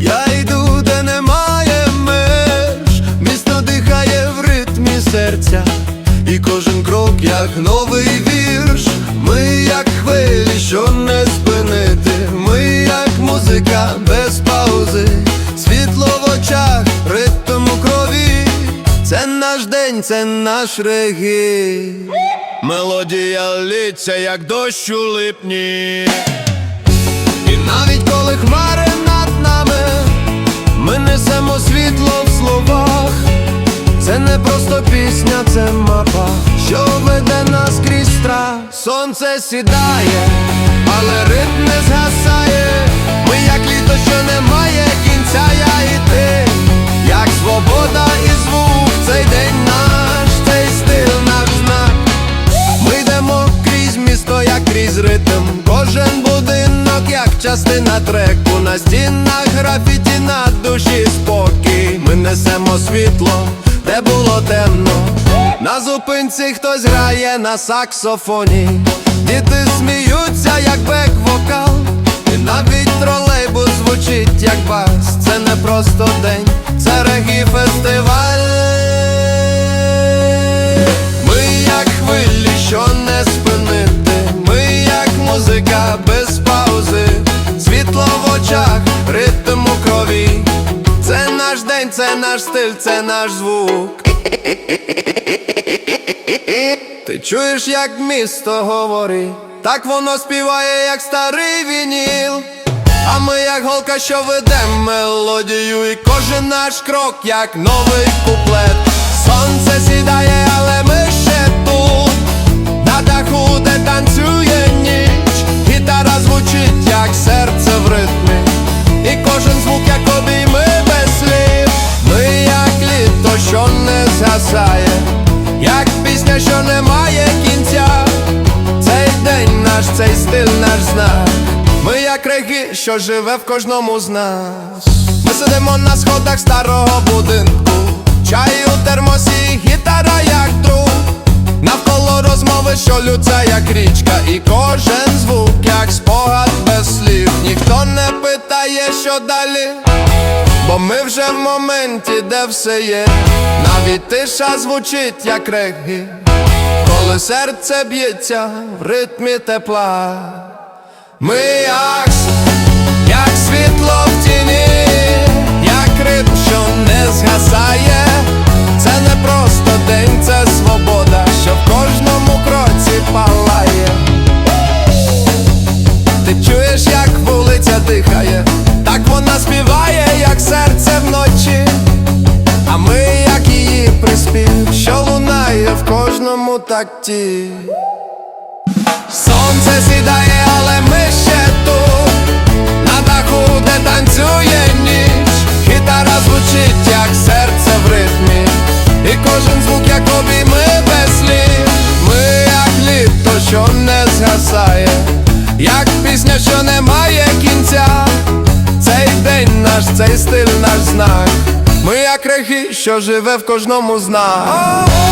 я йду, де немає меж, місто дихає в ритмі серця, і кожен крок, як новий вірш. Ми як хвилі, що не як музика без паузи, світло в очах, ритм у крові. Це наш день, це наш регі. Мелодія лється, як дощ у липні. І навіть коли хмари над нами, ми несемо світло в словах. Це не просто пісня, це мапа, що веде нас крізь страх. Сонце сідає, але ритм не згасає. Як літо, що не має кінця, я і ти, як свобода і звук, цей день наш, цей стиль наш знак. Ми йдемо крізь місто, як крізь ритм. Кожен будинок, як частина треку. На стінах графіті на душі спокій. Ми несемо світло, де було темно. На зупинці хтось грає на саксофоні. Просто день, це регі фестиваль. Ми як хвилі, що не спинити, ми як музика без паузи, світло в очах, ритм у крові. Це наш день, це наш стиль, це наш звук. Ти чуєш, як місто говорить, так воно співає, як старий вініл. А ми як голка, що веде мелодію, і кожен наш крок, як новий куплет. Сонце сідає, але ми ще тут, на даху, де танцює ніч, гітара звучить, як серце в ритмі, і кожен звук, як обійми без слів. Ми як літо, що не згасає, як пісня, що не має кінця. Цей день наш, цей стиль наш знак. Реги, що живе в кожному з нас. Ми сидимо на сходах старого будинку. Чай у термосі, гітара як друг. Навколо розмови, що лються, як річка, і кожен звук, як спогад без слів. Ніхто не питає, що далі. Бо ми вже в моменті, де все є. Навіть тиша звучить, як регі. Коли серце б'ється в ритмі тепла, ми як, як світло в тіні, як ритм, що не згасає. Це не просто день, це свобода, що в кожному кроці палає. Ти чуєш, як вулиця дихає, так вона співає, як серце вночі. А ми, як її приспів, що лунає в кожному такті. Сонце сідає, що не згасає, як пісня, що не має кінця. Цей день наш, цей стиль наш знак. Ми як рехи, що живе в кожному з нас.